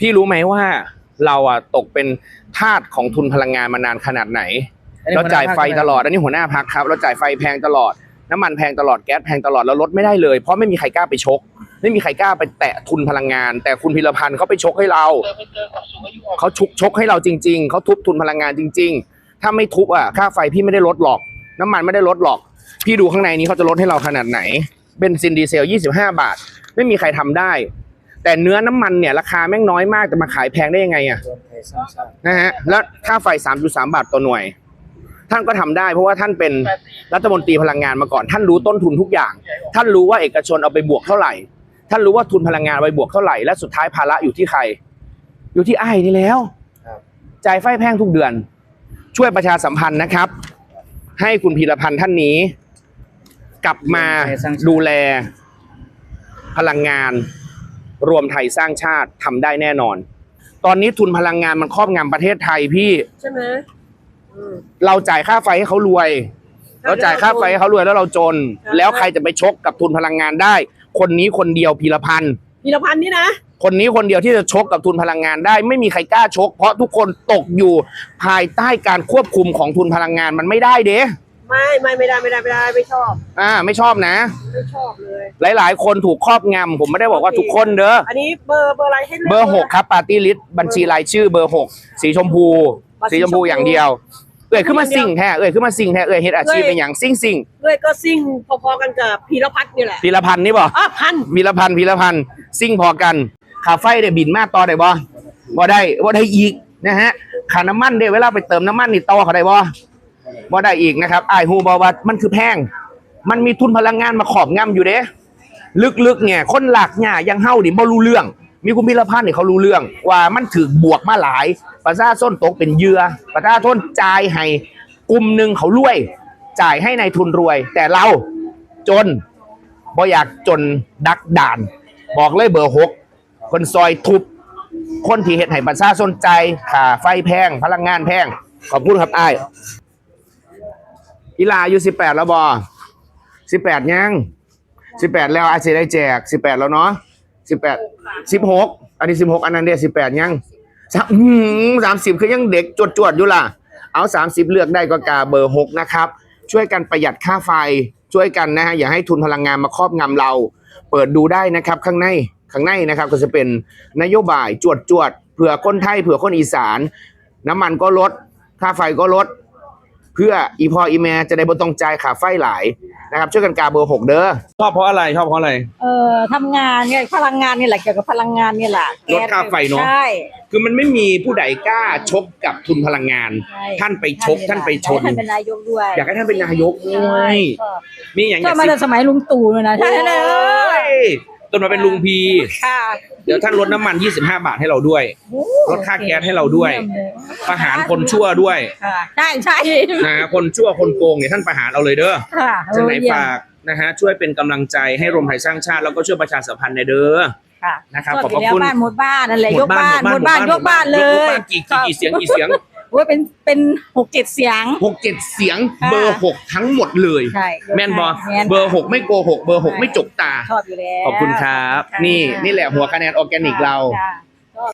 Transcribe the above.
พี่รู้ไหมว่าเราอะตกเป็นทาสของทุนพลังงานมานานขนาดไหน เราจ่ายไฟตลอด อันนี้หัวหน้าพักครับ เราจ่ายไฟแพงตลอด น้ำมันแพงตลอด แก๊สแพงตลอดแล้วลดไม่ได้เลย เพราะไม่มีใครกล้าไปชก ไม่มีใครกล้าไปแตะทุนพลังงาน แต่คุณพิรพันธ์เขาไปชกให้เรา เขาชุกชกให้เราจริง ๆ เขาทุบทุนพลังงานจริง ๆ ถ้าไม่ทุบอะ ค่าไฟพี่ไม่ได้ลดหรอก น้ำมันไม่ได้ลดหรอก พี่ดูข้างในนี้เขาจะลดให้เราขนาดไหน เบนซินดีเซล 25 บาท ไม่มีใครทำได้ แต่เนื้อน้ำมันเนี่ยราคาแม่งน้อยมากแต่มาขายแพงได้ยังไงอะรวมไทยสร้างชาตินะฮะแล้วค่าไฟ 3.3 บาทต่อหน่วย ท่านก็ทำได้เพราะว่าท่านเป็นรัฐมนตรีพลังงานมาก่อน ท่านรู้ต้นทุนทุกอย่าง ท่านรู้ว่าเอกชนเอาไปบวกเท่าไหร่ ท่านรู้ว่าทุนพลังงานเอาไปบวกเท่าไหร่และสุดท้ายภาระอยู่ที่ใคร อยู่ที่ไอ้ายนี่แล้วครับจ่ายไฟแพงทุกเดือน ช่วยประชาสัมพันธ์นะครับ ให้คุณพีรพันธ์ท่านนี้ กลับมาดูแลพลังงาน รวมไทยสร้างชาติทำได้แน่นอน ตอนนี้ทุนพลังงานมันครอบงำประเทศไทยพี่ใช่ไหมอืมเราจ่ายค่าไฟให้เขารวย เราจ่ายค่าไฟให้เขารวยแล้วเราจนใช่แล้วใครจะไปชกกับทุนพลังงานได้ คนนี้คนเดียวพีรพันธ์พีรพันธ์นี่นะคนนี้คนเดียวที่จะชกกับทุนพลังงานได้ ไม่มีใครกล้าชก เพราะทุกคนตกอยู่ภายใต้การควบคุมของทุนพลังงานมันไม่ได้เด้ ไม่ไม่ไม่ได้ไม่ได้ไม่ได้ไม่ชอบ อ่า ไม่ชอบนะ ไม่ชอบเลย หลายๆ คนถูกครอบงำผมไม่ได้บอกว่าทุกคนเด้อ อันนี้เบอร์เบอร์อะไรให้ลืกเบอร์หกครับปาร์ตี้ลิสต์บัญชีรายชื่อเบอร์หกสีชมพู สีชมพูอย่างเดียว เอ่ยขึ้นมาสิ่งแท้เอ่ยขึ้นมาสิ่งแท้เอ่ยเฮ็ดอาชีพเป็นอย่างซิ่งซิ่งด้วยก็ซิ่งพอๆกันกับพีรพัฒน์นี่แหละพีรพันธ์นี่บ่อะพันธุ์วีรพันธ์วีรพันธ์ซิ่งพอกันขาไฟได้บินมาต่อได้บ่บ่ได้บ่ได้อีกนะฮะขาน้ำมันเด้เวลาไปเติมน้ำมันนี่ต่อเขาได้บ่ บ่ได้อีกนะครับไอ้ฮูบ่ว่ามันคือแพง มันมีทุนพลังงานมาขอบงำอยู่เด้ลึกๆเนี่ยคนหลักเนี่ยยังเฮานี่บ่รู้เรื่อง มีคุณพิรพันธ์นี่ยเขารู้เรื่อง ว่ามันถือบวกมาหลาย ประชาชนตกเป็นเยื่อประชาชนจ่ายให้กลุ่มหนึ่งเขารวย จ่ายให้ในายทุนรวย แต่เราจนบ่อยากจนดักด่าน บอกเลยเบอร์หกคนซอยทุบ คนที่เฮ็ดให้ประชาชนใจค่าไฟแพง พลังงานแพง ขอบคุณครับอ้าย อีลาอายุสิบแปดแล้วบอสิบแปดยังสิบแปดแล้วอาจจะได้แจกสิบแปดแล้วเนาะสิบแปดสิบหกอันนี้สิบหกอันนั้นเดียสิบแปดยังสามสามสิบคือยังเด็กจวดจวดอยู่ล่ะ เอาสามสิบเลือกได้ก็กาเบอร์หกนะครับ ช่วยกันประหยัดค่าไฟช่วยกันนะฮะอย่าให้ทุนพลังงานมาครอบงำเรา เปิดดูได้นะครับ ข้างในข้างในนะครับ ก็จะเป็นนโยบายจวดจวดเผื่อคนไทยเผื่อคนอีสาน น้ำมันก็ลดค่าไฟก็ลด เพื่ออีพออีแม่จะได้บ่ต้องจ่ายค่าไฟหลายนะครับช่วยกันกาเบอร์หกเด้อชอบเพราะอะไรชอบเพราะอะไรเอ่อทำงานเนี่ยพลังงานนี่แหละเกี่ยวกับพลังงานนี่แหละลดค่าไฟเนอะใช่ คือมันไม่มีผู้ใดกล้าชกกับทุนพลังงาน ใช่ ท่านไปชกท่านไปชน ท่านเป็นนายกด้วยอยากให้ท่านเป็นนายกด้วยชอบมีอย่างอชอบย่างมาแต่สมัยลุงตู่เลยนะใช่เลยโอ้ยจนมาเป็นลุงพี ค่ะ เดี๋ยวท่านลดน้ำมัน 25 บาทให้เราด้วยโอ้ลดค่าแก๊สให้เราด้วยเมเลยประหารคนชั่วด้วยค่ะใช่ใช่นะฮะคนชั่วคนโกงเนี่ยท่านประหารเอาเลยเด้อค่ะจังไหนโอ้เยี่ยมฝากนะฮะช่วยเป็นกำลังใจให้รวมไทยสร้างชาติแล้วก็ช่วยประชาสัมพันธ์ในเด้อค่ะนะครับชขอบพระยู่แล้วคุณบ้านหมดบ้านนั่นแหละยกบ้านหมดบ้านยกบ้านเลยกบ้านกี่กี่กี่เสียงกี่เสียง โอ้ยเป็นเป็นหกเจ็ดเสียง หกเจ็ดเสียงค่ะเบอร์หกทั้งหมดเลย ใช่แม่นบอแม่น เบอร์หกไม่โกหกเบอร์หกไม่จกตา ชอบอยู่แล้ว ขอบคุณครับะนี่นี่แหละหัวคะแนนออร์แกนิกเราค่ะ